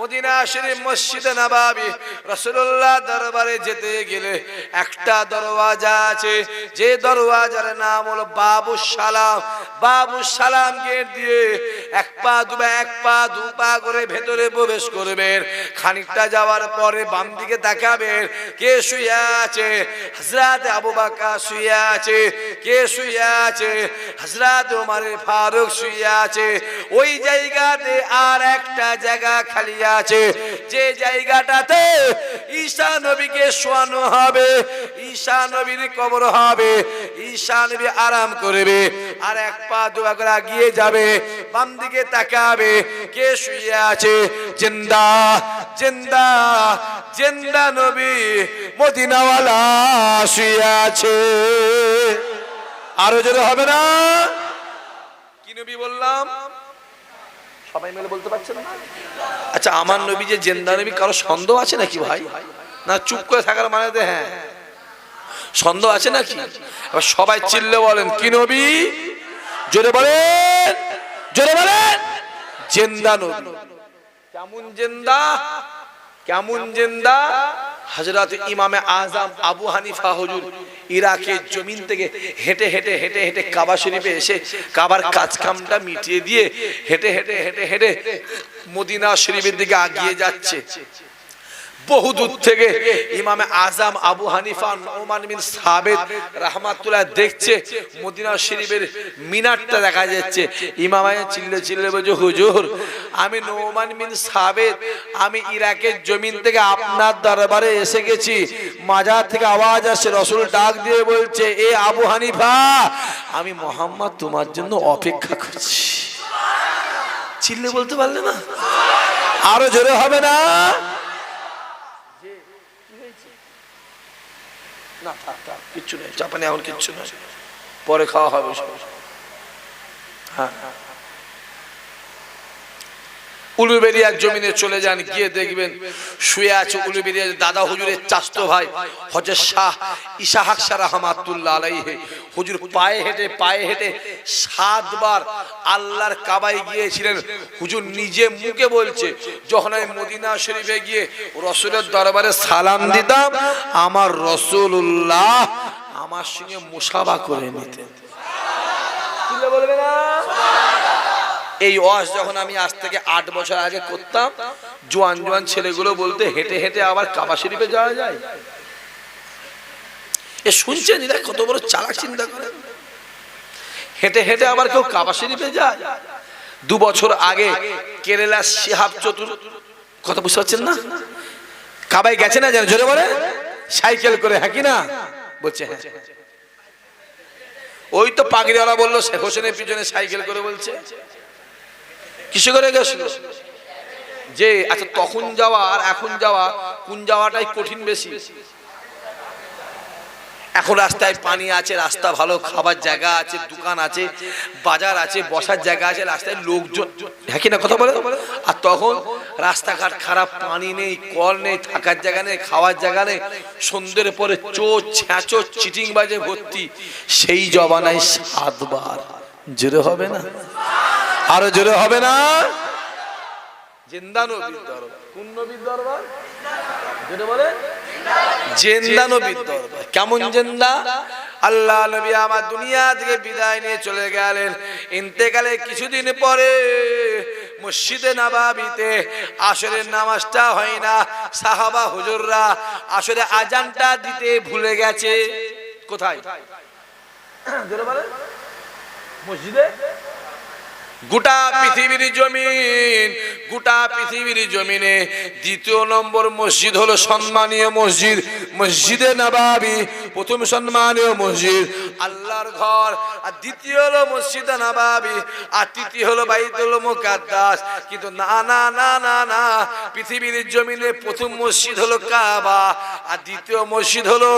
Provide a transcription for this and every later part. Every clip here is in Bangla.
মদিনা শরীফ মসজিদে নবাবি রাসূলুল্লাহ দরবারে যেতে গেলে একটা দরওয়াজা আছে, যে দরওয়াজার নাম হলো বাবু সালাম। বাবু সালাম গেট দিয়ে এক পা দুবা এক পা দু পা করে ভেতরে প্রবেশ করবেন। খানিকটা যাওয়ার পরে বাম দিকে তাকাবেন। কে শুয়ে আছে? হযরত আবু বাকা শুয়ে আছে। কে শুয়ে আছে? হযরত ওমর ফারুক শুয়ে আছে। ওই জায়গাতে আর একটা জায়গা খালি আছে। যে জায়গাটাতে ঈশা নবীকে শোয়ানো হবে, ঈশা নবীর কবর হবে, ঈশা নবী আরাম করবে আর এক পা দোয়া করে এগিয়ে যাবে, বাম দিকে তাকাবে, কে শুয়ে আছে? জিন্দা জিন্দা জিন্দা নবী মদিনাওয়ালা শুয়ে আছে। আরও জোরে হবে না? কি নবী বললাম? সবাই মিলে বলতে পারছেন না? আচ্ছা আমার নবী যে জেন্দা নবী কারও সন্দেহ আছে নাকি ভাই? না চুপ করে থাকার মানে হ্যাঁ। সন্দেহ আছে নাকি? এবার সবাই চিল্লে বলেন কি নবী? জোরে বলেন জোরে বলেন জেন্দা নবী। কেমন জেন্দা? কেমন জেন্দা? হজরত ইমামে আজম আবু হানিফা হজুর ইরাকের জমিন থেকে হেঁটে হেঁটে হেঁটে হেঁটে কাবা শরীফে এসে কাবার কাজ কামটা মিটিয়ে দিয়ে হেঁটে হেঁটে হেঁটে হেঁটে মদিনা শরীফের দিকে আগিয়ে যাচ্ছে। বহু দূর থেকে ইমামে আজম আবু হানিফা নোমান বিন সাবেদ রাহমাতুল্লাহ দেখছে মদিনা শরীফের মিনারটা দেখা যাচ্ছে। ইমামে চিল্লে চিল্লে বলছে, হুজুর, আমি নোমান বিন সাবেদ আমি ইরাকের জমিন থেকে আপনার দরবারে এসে গেছি। মাজার থেকে আওয়াজ আসছে, রসুল ডাক দিয়ে বলছে, এ আবু হানিফা, আমি মোহাম্মদ তোমার জন্য অপেক্ষা করছি। চিল্লে বলতে পারলে না? আরও জোরে হবে না? না কিচ্ছু নেই। চাপানি এখন কিচ্ছু নেই। পরে খাওয়া হবে হ্যাঁ হ্যাঁ। উলুবেরিয়ার জমিনে চলে যান, গিয়ে দেখবেন শুয়ে আছে উলুবেরিয়ার দাদা হুজুরের চাস্তো ভাই হজর শাহ ইসাহাক শাহ রহমাতুল্লাহ আলাইহে। হুজুর পায়ে হেঁটে পায়ে হেঁটে সাতবার আল্লাহর কাবায় গিয়েছিলেন। হুজুর নিজে মুখে বলছে, যখন আমি মদিনা শরীফে গিয়ে রসুলের দরবারে সালাম দিতাম, আমার রসুল্লাহ আমার সঙ্গে মুসাবা করে নিতেন। বলবে না? এই ওয়াজ যখন আমি আজ থেকে আট বছর আগে করতাম, জোয়ান জোয়ান ছেলেগুলো বলতে হেঁটে হেঁটে আবার কাবা শরীফে যাওয়া যায়। এ শুনছেন এরা কত বড় চালাক চিন্তা করে? হেঁটে হেঁটে আবার কেউ কাবা শরীফে যায়। দু বছর আগে কেরালা শিহাব চতুর কথা বুঝতে পারছেন না? কাবাই গেছে না যেন? জোরে বলে। সাইকেল করে হ্যাঁ কি না? বলছে হ্যাঁ। ওই তো পাগড়িওয়ালা বলল শেখ হোসেনের পিছনে সাইকেল করে বলছে। কিসে করে গেছিল যে আচ্ছা তখন যাওয়া আর এখন যাওয়া, কোন যাওয়াটাই কঠিন বেশি? এখন রাস্তায় পানি আছে, রাস্তা ভালো, খাবার জায়গা আছে, দোকান আছে, বাজার আছে, বসার জায়গা আছে, রাস্তায় লোকজন হ্যাঁ কি না কথা বলে? আর তখন রাস্তাঘাট খারাপ, পানি নেই, কল নেই, থাকার জায়গা নেই, খাওয়ার জায়গা নেই, সন্ধ্যের পরে চোর, ছ্যাঁচো চিটিং বাজে ভর্তি, সেই জবানায় সাতবার, জোরে হবে না? আরও জোরে হবে না? জেন্দা নবীর দরবার। কোন নবীর দরবার? জোরে বলে। জেন্দা নবীর দরবার। কেমন জেন্দা? আল্লাহ নবী আমার দুনিয়া থেকে বিদায় নিয়ে চলে গেলেন। ইন্তেকালে কিছুদিন পরে মসজিদে নাবাবিতে আসরের নামাজটা হয় না। সাহাবা হুজুররা আসরে আজানটা দিতে ভুলে গেছে। কোথায়? বলে। মসজিদে? গোটা পৃথিবীর জমিন, গোটা পৃথিবীর জমিনে দ্বিতীয় নম্বর মসজিদ হলো সম্মানীয় মসজিদ, মসজিদে নবাবি, প্রথম সম্মানীয় মসজিদ। আল্লাহর ঘর, আর দ্বিতীয় হলো মসজিদে নবাবি, আর তৃতীয় হলো বাইতুল মুকাদ্দাস। কিন্তু না না না না না, পৃথিবীর জমিনে প্রথম মসজিদ হলো কাবা, আর দ্বিতীয় মসজিদ হলো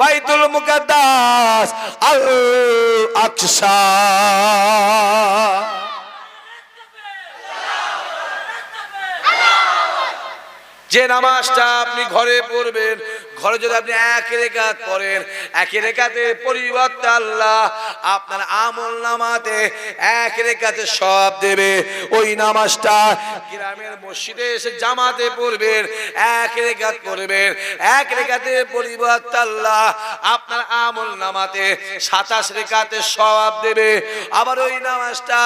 বাইতুল মুকাদ্দাস। আল আকসা। যে নামাজটা আপনি ঘরে পড়বেন ঘরে যদি আপনি এক রেখাত করেন এক রেখাতে পরিবর্তে আল্লাহ আপনার আমল নামাতে এক রেখাতে সব দেবে। ওই নামাজটা গ্রামের মসজিদে এসে জামাতে পড়বেন এক রেখাত করবেন এক রেখাতে পরিবর্তে আল্লাহ আপনার আমল নামাতে সাতাশ রেখাতে সব দেবে। আবার ওই নামাজটা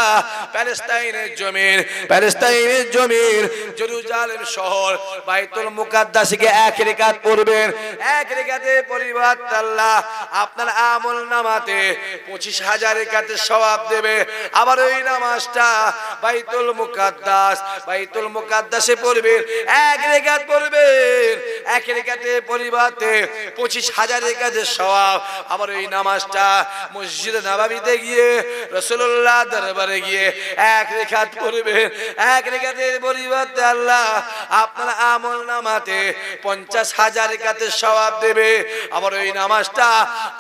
প্যালেস্তাইনের জমির প্যালেস্তাইনের জমির জেরুজালেম শহর, বাইতুল মুকাদ্দাসকে এক রেখাত পড়বেন এক রেখাতে পরিবার আল্লাহ আপনার আমল নামাতে পঁচিশ হাজার রেখাতে সবাব দেবে। আবার ওই নামাজটা বাইতুল মুকাদ্দাস, বাইতুল মুকাদ্দাসে পড়বেন, এক রেখাত পড়বেন, এক রেখাতে পরিবর্তে পঁচিশ হাজার রেখাতে সবাব আবার ওই নামাজটা মসজিদ নাবাবিতে গিয়ে রসুল্লাহ দরবারে গিয়ে এক রেখাত পড়বেন, এক রেখাতে পরিবর্তে আল্লাহ আপনার আমল নামাতে পঞ্চাশ হাজার রেখাতে সবাব দেবে। আবার ওই নামাজটা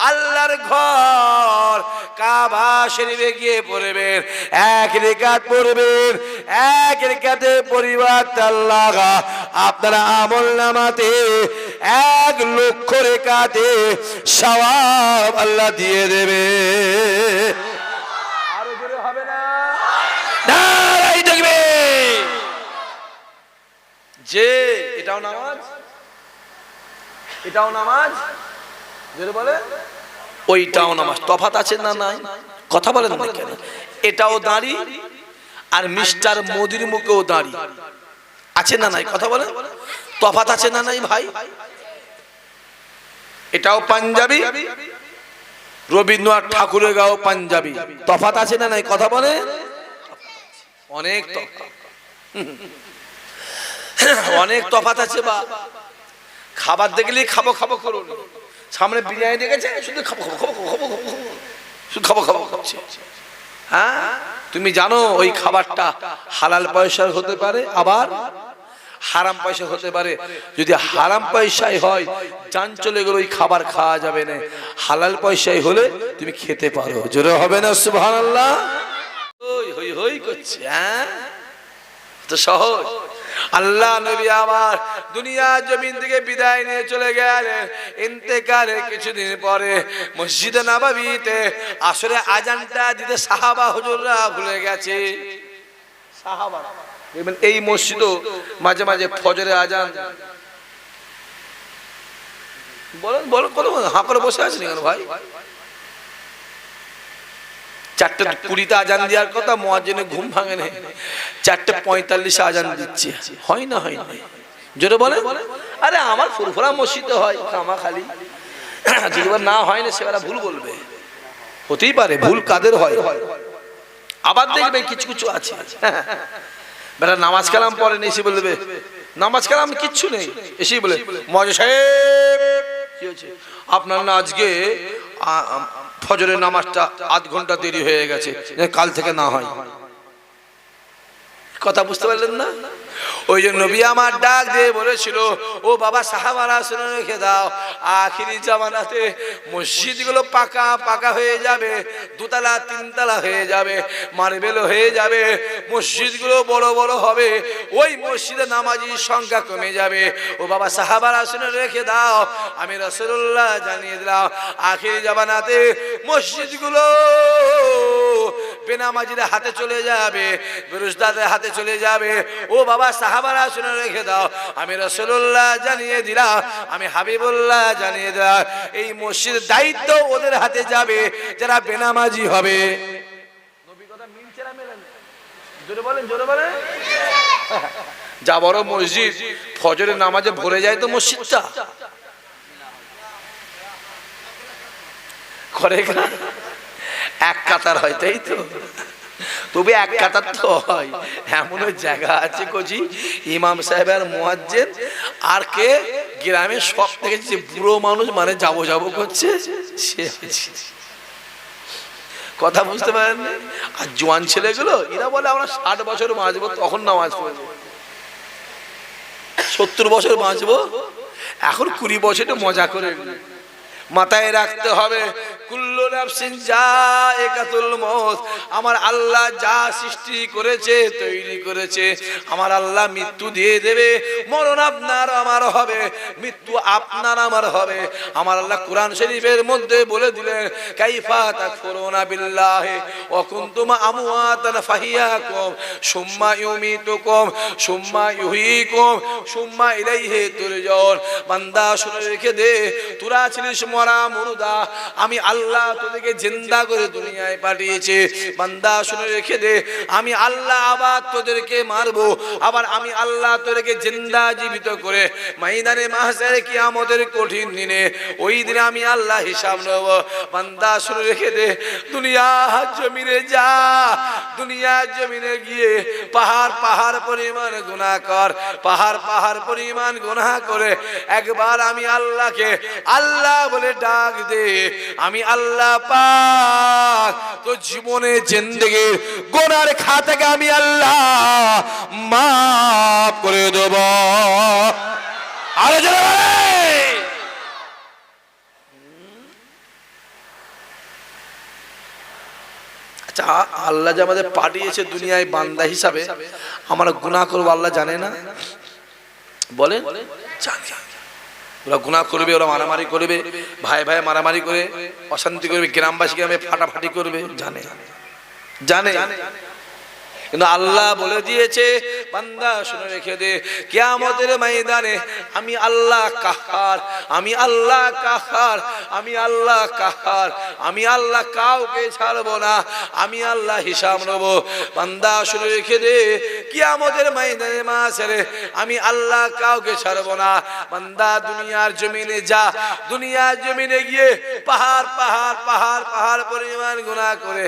আল্লাহর ঘর, কাবা শরীফে গিয়ে পড়বেন, এক রেখাত পড়বেন এক রেখাতে আল্লাহ আপনার আমল নামাতে এক লক্ষ রেখাতে সওয়াব আল্লাহ দিয়ে দেবে। আরও জোরে হবে না? দেখবে। যে এটাও নামাজ? এটাও নামাজ? জোরে বলে। ওইটাও নামাজ। তফাত আছে না নাই? কথা বলেন না কেন? এটাও দাঁড়ি? আর মিস্টার মোদির মুখেও দাঁড়ি। আছে না নাই? কথা বলে তফাত আছে না নাই ভাই? এটাও পাঞ্জাবি? রবীন্দ্রনাথ ঠাকুরের গাও পাঞ্জাবি। তফাত আছে না নাই? কথা বলে অনেক। অনেক তফাত আছে বা। খাবার দেখলেই খাব খাব করুন সামনে বিরিয়ানি দেখেছে শুধু খাব খাব খাব খাব খাব খাব শুধু খাব খাব খাচ্ছে হ্যাঁ? তুমি জানো ওই খাবারটা হালাল পয়সার হতে পারে, আবার হারাম পয়সা হতে পারে। যদি হারাম পয়সায় হয় যান চলে গেলে ওই খাবার খাওয়া যাবে না। হালাল পয়সায় হলে তুমি খেতে পারো। জোরে হবে না, সুবহানাল্লাহ? হই হই হই করছে হ্যাঁ? তো সহজ। আল্লাহ নবী আমার দুনিয়া জমিন থেকে বিদায় নিয়ে চলে গেলেন। ইন্তেকালের কিছুদিন পরে মসজিদে নাবাবিতে আসরে আজানটা দিতে সাহাবা হুজুররা ভুলে গেছে। সাহাবা এই মসজিদও মাঝে মাঝে ফজরে আজান। বলেন বলেন, কোনো হাঁ করে বসে আছেন কেন ভাই? চারটে কুড়িতে আজান দেওয়ার কথা মোয়াজনে ঘুম ভাঙে না চারটে পঁয়তাল্লিশে আজান দিচ্ছে। হয় না হয় না। জোরে বলে আরে আমার ফুরফুরা মসজিদ হয় কামা খালি যদি এবার না হয় না সেবেলা ভুল বলবে। হতেই পারে, ভুল কাদের হয়? আবার দেখবে কিছু কিছু আছে। বেটা নামাজ কালাম পরে এসে বলবে নামাজ কালাম কিচ্ছু নেই। এসেই বলে মজা সাহেব আপনার না আজকে ফজরের নামাজটা আধ ঘণ্টা দেরি হয়ে গেছে কাল থেকে না হয়। কথা বুঝতে পারলেন না? ওই যে নবী আমার ডাক দিয়ে বলেছিল, ও বাবা, সাহাবারা শুনে রেখে দাও। আখিরি জামানাতে মসজিদগুলো পাকা পাকা হয়ে যাবে, দুতলা, তিনতলা হয়ে যাবে, মার্বেল হয়ে যাবে, মসজিদগুলো বড় বড় হবে, ওই মসজিদে নামাজির সংখ্যা কমে যাবে। ও বাবা, সাহাবারা শুনে রেখে দাও। আমি রসুল্লাহ জানিয়ে দিলাম, আখিরি জামানাতে মসজিদগুলো বেনামাজিদের হাতে চলে যাবে বেরোজদারদের হাতে চলে যাবে। ও বাবা সাহাবারা শুনে রেখে দাও। আমি রসুল্লাহ জানিয়ে দিলাম আমি হাবিবুল্লাহ জানিয়ে দিলাম এই মসজিদ দায়িত্ব ওদের হাতে যাবে যারা বেনামাজি হবে। জোরে বলেন জোরে বলেন। যা বড় মসজিদ ফজরের নামাজে ভরে যায় তো মসজিদটা। করে এক কাতার হয় তাই তো? তবে এক কাতার তো হয়। এমনও জায়গা আছে কচি, ইমাম সাহেব আর মোয়াজ্জেন। আর কে? গ্রামের সব থেকে যে বুড়ো মানুষ মানে যাব যাব করছে, সে। কথা বুঝতে পারেন আর জোয়ান ছেলেগুলো, এরা বলে আমরা ষাট বছর বাঁচবো, তখন নামাজ পড়ব। সত্তর বছর বাঁচবো? এখন কুড়ি বছরে মজা করে মাথায় রাখতে হবে, কুল্লু নাফসিন যা একাতুল মত আমার আল্লাহ যা সৃষ্টি করেছে, তৈরি করেছে। আমার আল্লাহ মৃত্যু দিয়ে দেবে। মরণ আপনার আমার হবে, মৃত্যু আপনার আমার হবে। আমার আল্লাহ কোরআন শরীফের মধ্যে বলে দিলেন, কাইফা তাকফুরুনা বিল্লাহি, ওয়া কুনতুম আমওয়াতান ফাহিয়াকুম, সুম্মা ইউমিতুকুম, সুম্মা ইউহয়িকুম সুম্মা ইলাইহি তুরজাউন। বান্দা শুনে রেখে দে তোরা ছিলিস মরা মুর্দা, আমি আল্লাহ তোদেরকে জিন্দা করে দুনিয়ায় পাঠিয়েছে। বান্দা, শুনে রেখে দে। আমি আল্লাহ আবার তোদেরকে মারবো। আবার আমি আল্লাহ তোদেরকে জিন্দা জীবিত করে ময়দানে মাহসারে কিয়ামতের কঠিন দিনে ওই দিনে আমি আল্লাহ হিসাব নেব। বান্দা, শুনে রেখে দে। দুনিয়া জমিনে যা, দুনিয়া জমিনে গিয়ে পাহাড় পাহাড় পরিমাণ গুনাহ কর। পাহাড় পাহাড় পরিমাণ গুনাহ করে একবার আমি আল্লাহকে আল্লাহ বলে ডাক দে। আমি আল্লাহ পাক তো জীবনে জিন্দগির গোনার খাতাকে আমি আল্লাহ মাফ করে দেব। আরে। আচ্ছা আল্লাহ যে আমাদের পাঠিয়েছে দুনিয়ায় বান্দা হিসাবে আমরা গুনাহ করব আল্লাহ জানে না? বলে জানে। ওরা গুনাহ করবে, ওরা মারামারি করবে, ভাই ভাই মারামারি করে, অশান্তি করবে, গ্রামবাসী গ্রামে ফাটাফাটি করবে, জানে। জানে। কিন্তু আল্লাহ বলে দিয়েছে, বান্দা শুনে রেখে দে, কিয়ামতের ময়দানে আমি আল্লাহ কাহার, আমি আল্লাহ কাহার, আমি আল্লাহ কাহার, আমি আল্লাহ কাউকে ছাড়বো না, আমি আল্লাহ হিসাব নেব। বান্দা শুনে রেখে দে কিয়ামতের ময়দানে মা ছেড়ে আমি আল্লাহ কাউকে ছাড়বো না। বান্দা, দুনিয়ার জমিনে যা, দুনিয়ার জমিনে গিয়ে পাহাড় পাহাড় পাহাড় পাহাড় পরিমাণ গুনাহ করে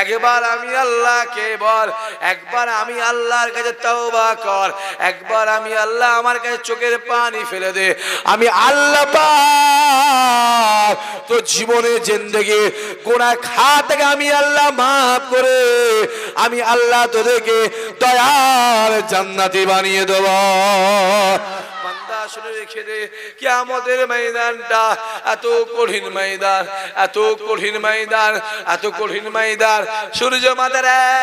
একবার আমি আল্লাহকে বল, একবার আমি আল্লাহর কাছে তওবা কর, একবার আমি আল্লাহ আমার কাছে চোখের পানি ফেলে দে। আমি আল্লাহ পাক তো জীবনে জিন্দগি গোনা খা আমি আল্লাহ মাফ করে, আমি আল্লাহ তোদেরকে দয়ার জান্নাতি বানিয়ে দেব। রেখে দে। কিয়ামতের ময়দানটা এত কঠিন ময়দান, এত কঠিন ময়দান, এত কঠিন ময়দান। সূর্য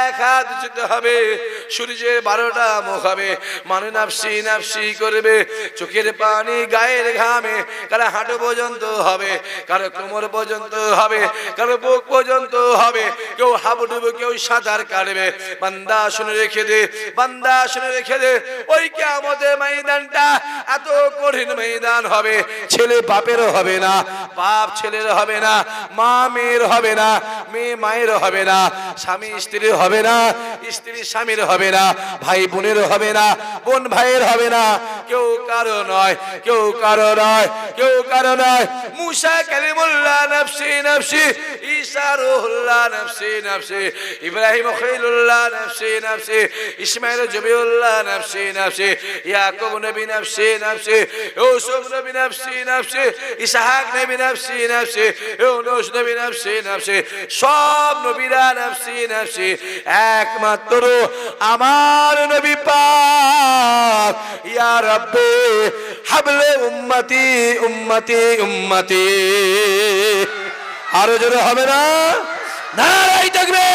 এক হাত উঁচুতে হবে, সূর্যের বারোটা মুখ হবে। মানে নাফসি নাফসি করবে। চোখের পানি গায়ের ঘামে, কারও হাঁটু পর্যন্ত হবে, কারও কোমর পর্যন্ত হবে, কারও বুক পর্যন্ত হবে। কেউ হাবুডুবু, কেউ সাঁতার কাটবে। বান্দা শুনে রেখে দে, বান্দা শুনে রেখে দে। ওই কে আমাদের ময়দানটা এত কঠিন ময়দান হবে। ছেলে বাপের হবে না, বাপ ছেলের হবে না, মা মেয়ের হবে না, মেয়ে মায়ের হবে না, স্বামী স্ত্রীর হবে না স্ত্রী স্বামীর হবে না, ভাই বোনের হবে না, বোন ভাইয়ের হবে না। কেউ কারও নয়, কেউ কারও নয়, কেউ কারও নয়। মুসা কালিমুল্লাহ নফসি নফসি, ঈসা রুহুল্লাহ নফসি নফসি, ইব্রাহিম খলিলুল্লাহ নফসি নফসি, ইসমাইল জবিউল্লাহ নফসি নফসি, ইয়াকুব নবী নফসি নফসি ইউসুফ নবী নফসি নফসি, ইসহাক নবী নফসি নফসি ইউনুস নবী নফসি নফসি, সব নবীরা নফসি নফসি, একমাত্র আমার নবী পাক। ইয়া রাব্বি হাবলে উম্মতি উম্মতি উম্মতি। আরও জোরে হবে না? নারাই থাকবে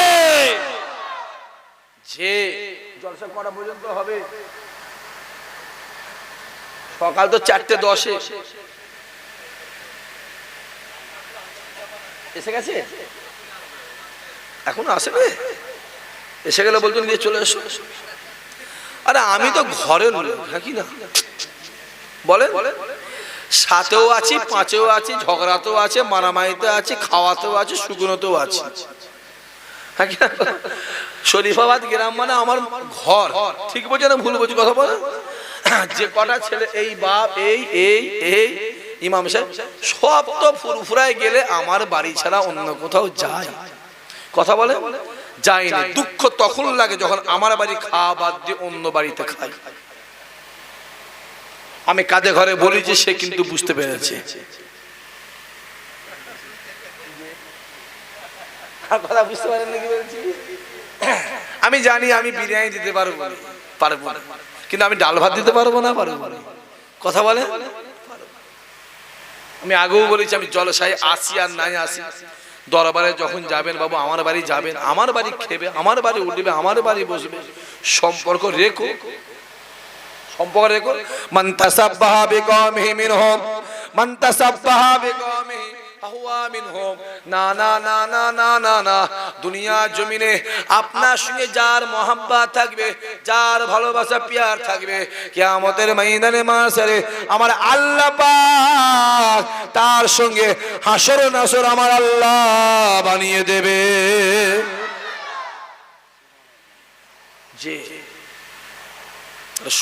যে জলসা করা পর্যন্ত হবে। সকাল তো চারটে দশে। এসে গেছে? এখন আসে না? এসে গেলে বলতো নিয়ে চলে এসো। আরে আমি তো ঘরে লোক হ্যাঁ না? বলে সাতেও আছি, পাঁচেও আছি, ঝগড়াতেও আছে, মারামারিতে আছি, খাওয়াতেও আছে, শুকনোতেও আছে। হ্যাঁ শরীফাবাদ গ্রাম মানে আমার ঘর। ঠিক বলছে না ভুল বলছি কথা বলে যে কটা ছেলে, এই বাপ, এই এই এই, ইমাম সাহেব, সব তো ফুরফুরায় গেলে আমার বাড়ি ছাড়া অন্য কোথাও যায়। কথা বলে? যায় না। দুঃখ তখন লাগে যখন আমার বাড়ি খাওয়া বাদ দিয়ে অন্য বাড়িতে খাই। আমি কাজে ঘরে বলি যে সে কিন্তু বুঝতে পেরেছে। আমি জানি আমি বিরিয়ানি দিতে পারব পারব কিন্তু আমি ডাল ভাত দিতে পারব না? পারব কথা বলে? আমি আগেও বলেছি, আমি জলসায় আসি আর নাই আসি। দরবারে যখন যাবেন বাবু, আমার বাড়ি যাবেন, আমার বাড়ি খেবে, আমার বাড়ি উঠবে, আমার বাড়ি বসবে। সম্পর্ক রেখো। সম্পর্ক রেখো। মান তাসাব্বাহা বিকওমিহি মিনহুম। মান তাসাব্বাহা বিকওমিহি ফাহুয়া মিনহুম জমিনে আপনার সঙ্গে যার থাকবে, যার ভালোবাসা, পিয়ার থাকবে আমার আল্লাহ তার সঙ্গে হাসর নাসর আমার আল্লাহ বানিয়ে দেবে।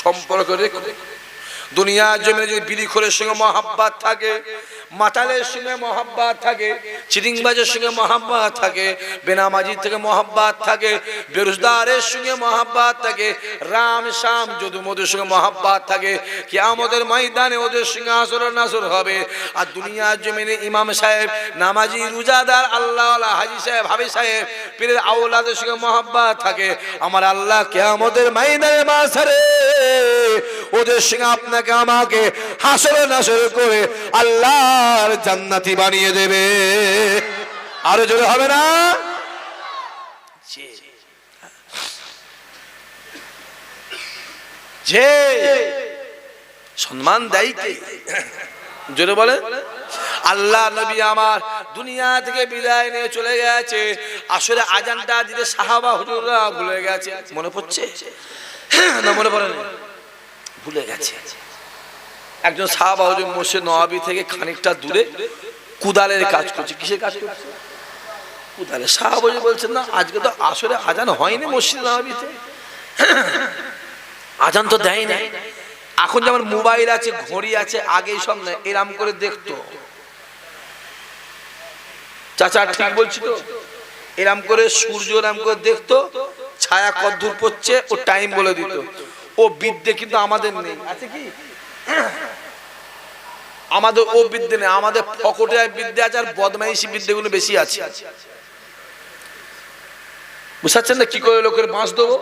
সম্পর্ক দুনিয়া জমিনে যদি সঙ্গে মহাব্বাত থাকে মাতালের সঙ্গে মহাব্বাত থাকে চিরিংবাজের সঙ্গে মহাব্বাত থাকে, বেনামাজির থেকে মহাব্বাত থাকে বেরোজদারের সঙ্গে মহাব্বাত থাকে, রাম শ্যাম যদু মধুর সঙ্গে মহাব্বাত থাকে কি আমাদের ময়দানে ওদের সঙ্গে আসর নাসর হবে। আর দুনিয়ার জমিনে ইমাম সাহেব, নামাজি রুজাদার আল্লাহ হাজি সাহেব হাবি সাহেব, পীরের আউলাদের সঙ্গে মহাব্বাত থাকে। আমার আল্লাহ কেয়ামতের ময়দানে মাসারে ওদের সঙ্গে আপনাকে আমাকে হাসরে নাসর করে আল্লাহর জান্নাতি বানিয়ে দেবে। আরও জোরে হবে না? যে সম্মান দেয় কে? জোরে বলে। আল্লাহ নবী আমার দুনিয়া থেকে বিদায় নিয়ে চলে গেছে। আসলে আজানটা দিতে সাহাবা হুজুররা ভুলে গেছে। মনে পড়ছে? না মনে পড়ে না ভুলে গেছে। একজন সাহাবা মসজিদ নওয়াবি থেকে খানিকটা দূরে কুদালের কাজ করছে। কিসের কাজ করছে? কুদালের সাহাবা বলছেন, না, আজকে তো আসলে আজান হয়নি মসজিদ নওয়াবিতে। আজান তো দেয় না এখন যেমন মোবাইল আছে, ঘড়ি আছে আগে সব না এরাম করে দেখতো। চাচা, ঠিক বলছি তো? এরাম করে সূর্য এরাম করে দেখতো, ছায়া কদ্দূর পড়ছে, ও টাইম বলে দিত। ও বিদ্যে কিন্তু আমাদের নেই। আছে কি? আমাদের ও বিদ্যে নেই আমাদের ফকটে বিদ্যে আছে আর বদমাইশি বিদ্যেগুলো বেশি আছে। বুঝাচ্ছেন না কি করে লোকের বাঁশ দেবো?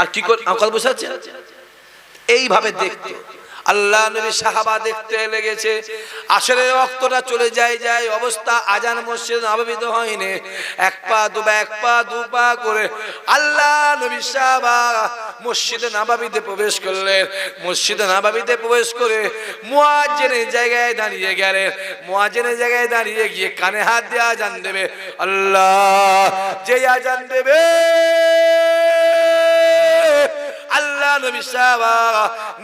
আর কি করে কথা বুঝাচ্ছে এইভাবে দেখতে। আল্লাহ নবী সাহাবা দেখতে লেগেছে। আসলে রক্তটা চলে যায় যায় অবস্থা আজান মসজিদ নবাবিত হয়নি। এক পা, দু এক পা, দু পা করে আল্লাহ নবী সাহাবা মসজিদে নাবাবিতে প্রবেশ করলেন। মসজিদে নাবাবিতে প্রবেশ করে মুয়াজ্জিনের জায়গায় দাঁড়িয়ে গেলেন। মুয়াজ্জিনের জায়গায় দাঁড়িয়ে গিয়ে কানে হাত দিয়ে আজান দেবে। আল্লাহ যে আজান দেবে আল্লাহ নবী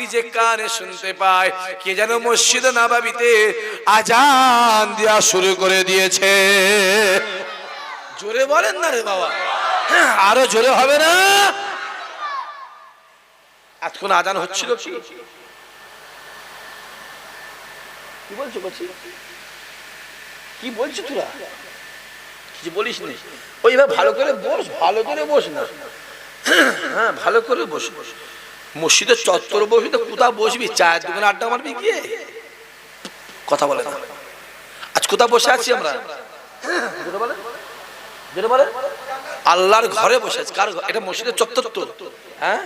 নিজে কানে শুনতে পায় কে যেন মসজিদ নাবাবিতে আজান দেওয়া শুরু করে দিয়েছে। জোরে বলেন না রে বাবা। হ্যাঁ, আরও জোরে হবে না? এতক্ষণ আজান হচ্ছিল কি? বলছি? কি বলছো তোরা? কিছু বলিস নি? ওইভাবে ভালো করে বস ভালো করে বস না। হ্যাঁ ভালো করে বস। বস মসজিদের চত্বর বসবি তো কোথাও বসবি? চায়ের দোকানে আড্ডা মারবি গিয়ে? কথা বলে না। আজ কোথাও বসে আছি আমরা? বলে? আল্লাহর ঘরে বসে আছি। কার? এটা মসজিদের চত্বর তো। হ্যাঁ?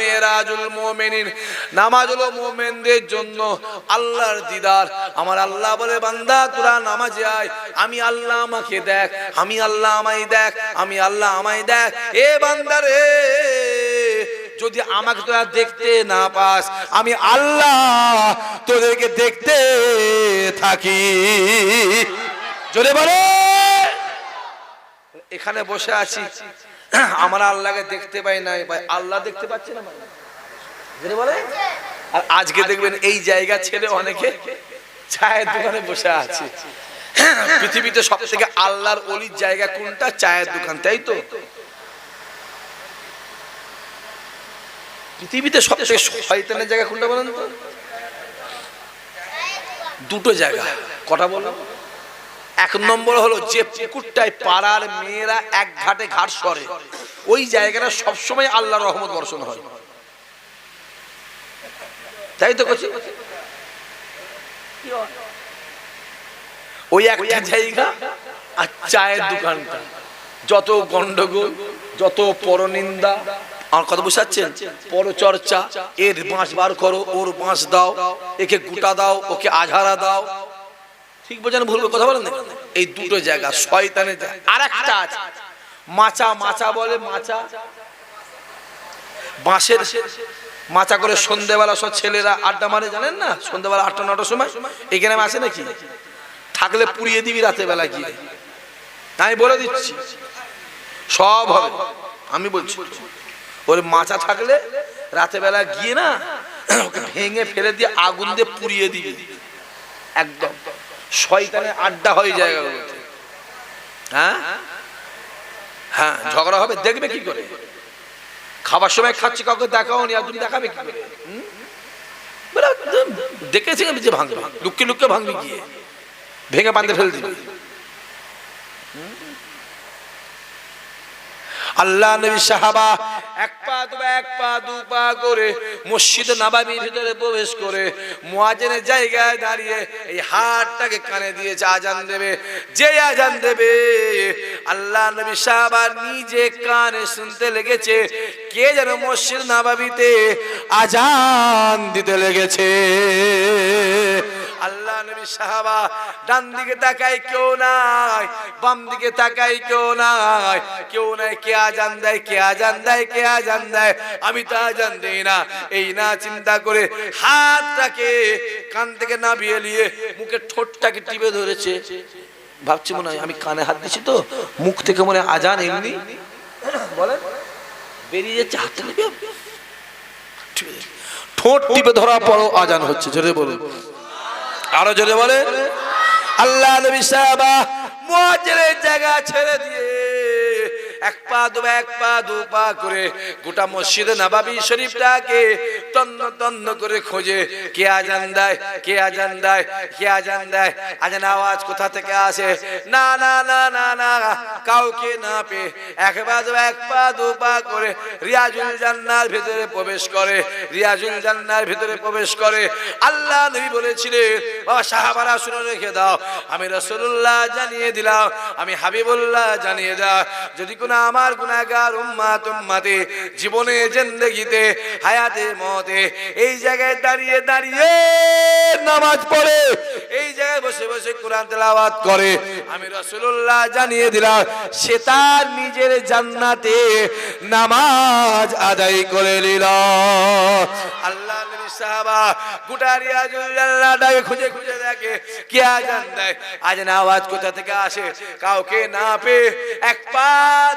মিরাজুল মুমিনিন। নামাজ হলো জন্য আল্লাহর দিদার। আমার আল্লাহ বলে, বান্দা, তোরা আয়। আমি আল্লাহ আমাকে দেখ, আমি আল্লাহ আমি আল্লাহ আমায় দেখ। এ বান্দা রে, যদি আমাকে তোরা দেখতে না পাস, আমি আল্লাহ তোদেরকে দেখতে থাকি। জোরে বলে। এখানে বসে আছি। আমরা আল্লাহকে দেখতে পাই নাই, ভাই, আল্লাহ দেখতে পাচ্ছি না জোরে বলে? আর আজকে দেখবেন এই জায়গা ছেড়ে অনেকে চায়ের দোকানে বসে আছে। পৃথিবীতে সব থেকে আল্লাহর অলির জায়গা কোনটা? চায়ের দোকান, তাই তো? পৃথিবীতে সব থেকে শয়তানের জায়গা কোনটা বলেন তো? দুটো জায়গা। কটা বলো এক নম্বর হলো যে পুকুরটায় পাড়ার মেয়েরা এক ঘাটে ঘাট সরে, ওই জায়গাটা সবসময় আল্লাহ রহমত বর্ষণ হয়। তাই তো করছি ওই একটা জায়গা আর চায়ের দোকানটা। যত গন্ডগোল, যত পরনিন্দা আমার কথা বুঝাচ্ছেন পরচর্চা, এর বাঁশ বার করো, ওর বাঁশ দাও, একে গুটা দাও, ওকে আঝারা দাও ঠিক বোঝেন ভুল কথা বলেন না এই দুটো জায়গা শয়তানের আর একটা আছে। মাচা মাচা বলে মাচা। বাঁশের মাচা করে সন্ধেবেলা সব ছেলেরা আড্ডা মারে, জানেন না? সন্ধেবেলা আটটা, নটার সময়। এখানে আসে নাকি? থাকলে পুড়িয়ে দিবি রাতে বেলা গিয়ে। আমি বলে দিচ্ছি। সব হবে। আমি বলছি, ওর মাচা থাকলে রাতে বেলা গিয়ে না, ওকে ভেঙে ফেলে দিয়ে আগুন দিয়ে পুড়িয়ে দিবি। একদম। শয়তানের আড্ডা হয়ে জায়গাগুলোতে হ্যাঁ হ্যাঁ? ঝগড়া হবে দেখবে কি করে? খাবার সময় খাচ্ছি কাউকে দেখাও নি আর তুমি দেখাবে কি করে? হুম? দেখেছি আমি যে ভাঙবে লুককে লুককে ভাঙবে গিয়ে। ভেঙে বাঁধে ফেলে দিবি। আল্লাহ নবী সাহাবা এক পা দু এক পা দু পা করে মসজিদ নাবাবির ভিতরে প্রবেশ করে মুয়াজেনের জায়গায় দাঁড়িয়ে এই হাতটাকে কানে দিয়েছে আজান দেবে, যে আজান দেবে। আল্লাহ নবী সাহাবা নিজে কানে শুনতে লেগেছে, কে যেন মসজিদ নাবাবিতে আজান দিতে লেগেছে। সাহাবা ডান দিকে কেউ নাই বাম দিকে কেউ নাই কেউ নাই, কে আজান দেয়, কে আজান দেয়, কে আজান দেয়, আমি তো আজান না। এই না চিন্তা করে হাতটাকে কান থেকে নামিয়ে নিয়ে মুখে ঠোঁটটাকে টিপে ধরেছে। ভাবছি মনে হয় আমি কানে হাত দিচ্ছি তো, মুখ থেকে মনে আজান এমনি। বলেন, বেরিয়ে যাচ্ছে, হাতটা ঠোঁট টিপে ধরার পরও আজান হচ্ছে, জোরে বলুন। আরও জোরে বলে আল্লাহ নবী সাহাবা মুয়াজ্জিনের জায়গা ছেড়ে দিয়ে এক পা দু, এক পা দু পা করে গোটা মসজিদে নবাবী শরীফটাকে তন্ন তন্ন করে খোঁজে। কে আজান দেয়? কে আজান দেয়? কে আজান দেয়? আজান আওয়াজ কোথা থেকে আসে? না না না না না, কাউকে না পেয়ে এক পা দু, এক পা দু পা করে রিয়াজুল জান্নার ভিতরে প্রবেশ করে। রিয়াজুল জান্নার ভিতরে প্রবেশ করে। আল্লাহ নবী বলেছিলেন বাবা সাহাবারা, শুনে রেখে দাও। আমি রসুল্লাহ জানিয়ে দিলাম, আমি হাবিবুল্লাহ জানিয়ে দাও। যদি কোনো আমার গুনাহগার উম্মাত, উম্মাতে, জীবনে, জিন্দেগিতে, হায়াতে, মতে, এই জায়গায় দাঁড়িয়ে দাঁড়িয়ে নামাজ পড়ে, এই জায়গায় বসে বসে কোরআন তেলাওয়াত করে। আমি রসুল্লাহ জানিয়ে দিলাম, সে তার নিজের জান্নাতে নামাজ আদায় করে নিল। আল্লাহ সাহাবা গোটা রিয়াজুল জান্নাতটাকে খুঁজে খুঁজে দেখে, কে আজান দেয়? আজান আওয়াজ কোথা থেকে আসে? কাউকে না পেয়ে এক পা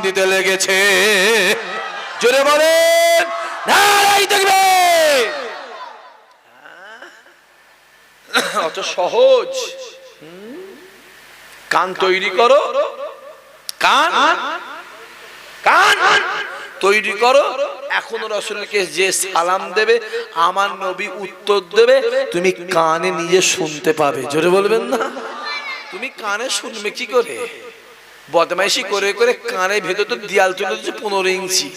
দিতে লেগেছে। জোরে বলেন দেখবে। অত সহজ। কান তৈরি করো। কান? কান? তৈরি করো। এখন রসুলকে যে সালাম দেবে, আমার নবী উত্তর দেবে। তুমি কানে নিজে শুনতে পাবে। জোরে বলবেন না? তুমি কানে শুনবে কি করে? বদমাইশি করে করে কানে ভেতর তো দিয়াল তুলে দিচ্ছে পনেরো ইঞ্চি।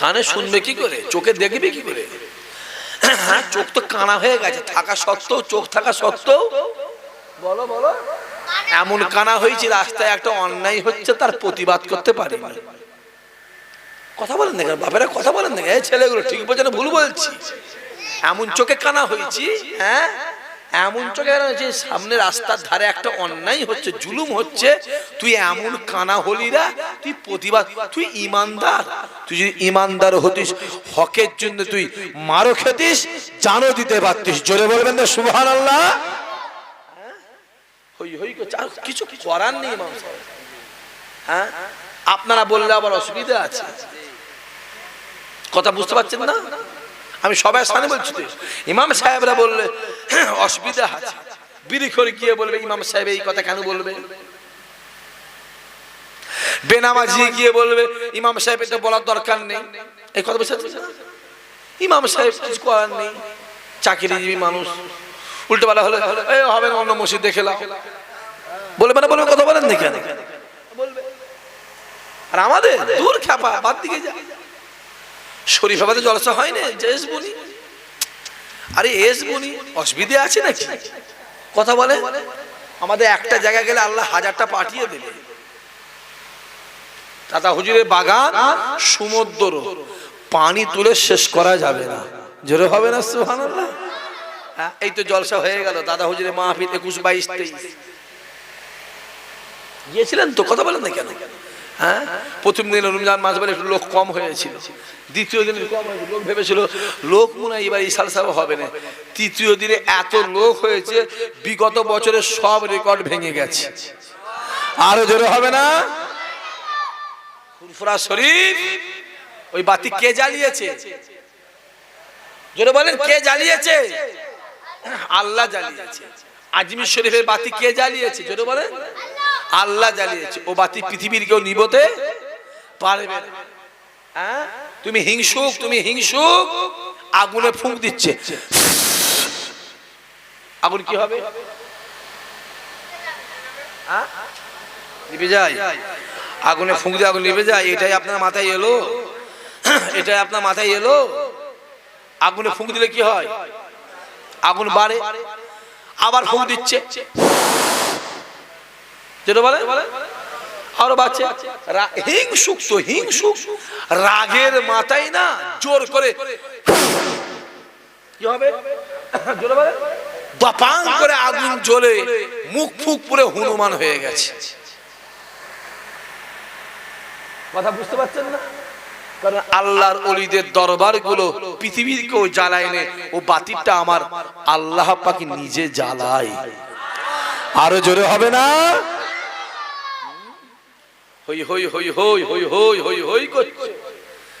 কানে শুনবে কি করে? চোখে দেখবে কি করে? হ্যাঁ চোখ তো কানা হয়ে গেছে, থাকা সত্ত্বেও, চোখ থাকা সত্ত্বেও। বলো বলো। এমন কানা হয়েছে, রাস্তায় একটা অন্যায় হচ্ছে, তার প্রতিবাদ করতে পারে কথা বলেন না বাপেরা কথা বলেন না কেন? এই ছেলেগুলো ঠিক বলছে ভুল বলছি। এমন চোখে কানা হয়েছি হ্যাঁ? এমন চোখে হয়েছে সামনে রাস্তার ধারে একটা অন্যায় হচ্ছে, জুলুম হচ্ছে, তুই এমন কানা হলি না, তুই প্রতিবাদ, তুই ইমানদার, তুই যদি ইমানদার হতিস, হকের জন্য তুই মারো খেতিস জানো দিতে পারতিস। জোরে বলবেন না সুবহান আল্লাহ কিছু করার নেই হ্যাঁ? আপনারা বললে আবার অসুবিধা আছে। কথা বুঝতে পারছেন না? আমি সবাই স্থানে বলছি ইমাম সাহেবরা বললে অসুবিধা আছে। বিড়ি করে গিয়ে বলবে? ইমাম সাহেব এই কথা কেন বলবে? বেনামাজি গিয়ে বলবে, ইমাম সাহেব, এটা বলার দরকার নেই। এই কথা না? ইমাম সাহেব কিছু করার নেই। চাকরিজীবী মানুষ। উল্টো পালা হলে, এই হবে না, অন্য মসজিদ দেখে লাও বলে মানে বলবে কথা বলেন না কেন? বলবে। আর আমাদের দূর খ্যাপা বাদ দিকে যা। শরীফ আমাদের জলসা হয় না আরে এস বনি অসুবিধে আছে নাকি? কথা বলে? আমাদের একটা জায়গা গেলে আল্লাহ হাজারটা পাঠিয়ে দেবে। দাদা হুজুরের বাগান সমুদ্র পানি তুলে শেষ করা যাবে না। জোরে হবে না সুবহানাল্লাহ? হ্যাঁ, এই তো জলসা হয়ে গেল। দাদা হুজুরের মাহফিল একুশ বাইশ তেইশ। গিয়েছিলেন তো? কথা বলেন না কেন? হ্যাঁ? প্রথম দিন রমজান মাস বলে একটু লোক কম হয়েছিল। দ্বিতীয় দিনে কম হয়েছিল। লোক ভেবেছিল, লোক মনে হয় এবার ইসাল সাহেব হবে না। তৃতীয় দিনে এত লোক হয়েছে, বিগত বছরের সব রেকর্ড ভেঙে গেছে। আরও জোরে হবে না? ফুরফুরা শরীফ, ওই বাতি কে জ্বালিয়েছে? জোরে বলেন, কে জ্বালিয়েছে? আল্লাহ জ্বালিয়েছে। আজমির শরীফের বাতি কে জ্বালিয়েছে? জোরে বলেন। আল্লাহ জ্বালিয়েছে। ও বাতি পৃথিবীর কেউ নিবতে পারবে হ্যাঁ? তুমি হিংসুক তুমি হিংসুক, আগুনে ফুঁক দিচ্ছে। আগুন কি হবে? হ্যাঁ? আগুনে ফুঁক দিয়ে আগুন নিভে যায়। এটাই আপনার মাথায় এলো। এটাই আপনার মাথায় এলো। আগুনে ফুঁক দিলে কি হয়? আগুন বাড়ে। আবার ফুঁক দিচ্ছে। যেটা বলে? আরও বাচ্চা হিংসুক তো হিংসুক। রাগের মাথায় না জোর করে। কি হবে? জোরে বলে? দপাং করে আগুন জ্বলে মুখ ফুক পুরে হনুমান হয়ে গেছে। কথা বুঝতে পারছেন না? কারণ আল্লাহর অলিদের দরবারগুলো পৃথিবীর কেউ জ্বালায় নে। ও বাতিটা আমার আল্লাহ পাকি নিজে জ্বালায়। আরও জোরে হবে না? হই হই হই হই হই হই হই হই করছে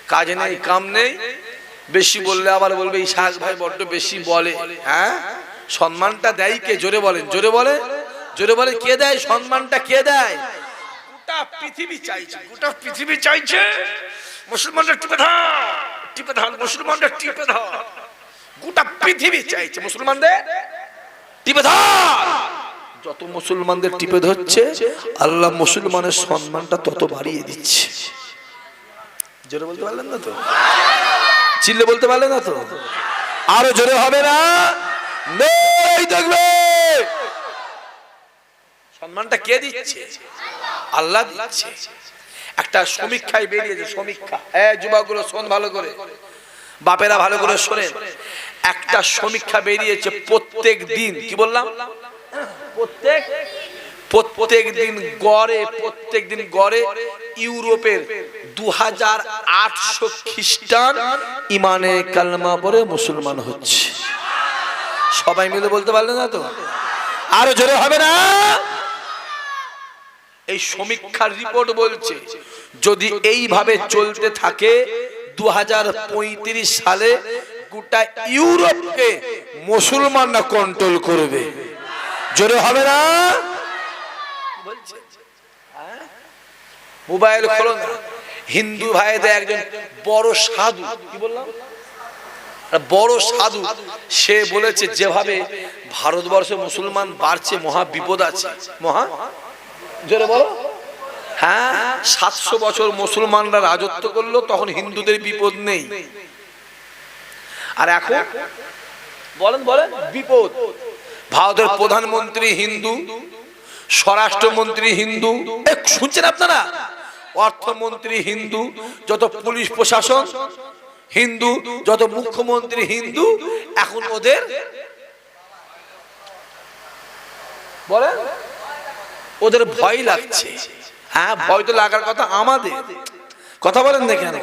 কাজ নেই, কাম নেই। বেশি বললে আবার বলবে, এই শাক ভাই বড্ড বেশি বলে। হ্যাঁ? সম্মানটা দেয় কে? জোরে বলেন, জোরে বলে। জোরে বলে, কে দেয়? সম্মানটা কে দেয়? গোটা পৃথিবী চাইছে, গোটা পৃথিবী চাইছে। মুসলমানদের টিপে ধর টিপে ধর, মুসলমানদের টিপে ধর। গোটা পৃথিবী চাইছে মুসলমানদের। টিপে ধর। যত মুসলমানদের টিপে ধরছে, আল্লাহ মুসলমানের সম্মানটা তত বাড়িয়ে দিচ্ছে। জোরে বলতে পারলেন না তো? চিল্লে বলতে পারলেন না তো? আরও জোরে হবে না? নেই সম্মানটা কে দিচ্ছে? আল্লাহ দিচ্ছে। একটা সমীক্ষায় বেরিয়েছে সমীক্ষা। হ্যাঁ যুবকগুলো, শোন ভালো করে। বাপেরা ভালো করে শোনেন। একটা সমীক্ষা বেরিয়েছে প্রত্যেক দিন। কি বললাম? প্রত্যেক দিন গড়ে প্রত্যেক দিন গড়ে ইউরোপের দু হাজার আটশো খ্রিস্টান ইমানে কালমা পরে মুসলমান হচ্ছে। সবাই মিলে বলতে পারলে না তো? আরও জোরে হবে না? এই সমীক্ষার রিপোর্ট বলছে, যদি এইভাবে চলতে থাকে দু হাজার পঁয়ত্রিশ সালে গোটা ইউরোপকে মুসলমানরা কন্ট্রোল করবে। জোরে হবে না? মোবাইল খোলো হিন্দু ভাইদের একজন বড় সাধু, কি বললাম? বড় সাধু, সে বলেছে, যেভাবে ভারতবর্ষে মুসলমান বাড়ছে, মহা বিপদ আছে। মহা? জোরে বলো। হ্যাঁ সাতশো বছর মুসলমানরা রাজত্ব করল, তখন হিন্দুদের বিপদ নেই। আর এখন? বলেন বলেন। বিপদ। ভারতের প্রধানমন্ত্রী হিন্দু, স্বরাষ্ট্রমন্ত্রী হিন্দু শুনছেন আপনারা? অর্থমন্ত্রী হিন্দু, যত পুলিশ প্রশাসন, হিন্দু, যত মুখ্যমন্ত্রী হিন্দু, এখন ওদের বলেন, ওদের ভয় লাগছে। হ্যাঁ ভয় তো লাগার কথা আমাদের। কথা বলেন না কেন?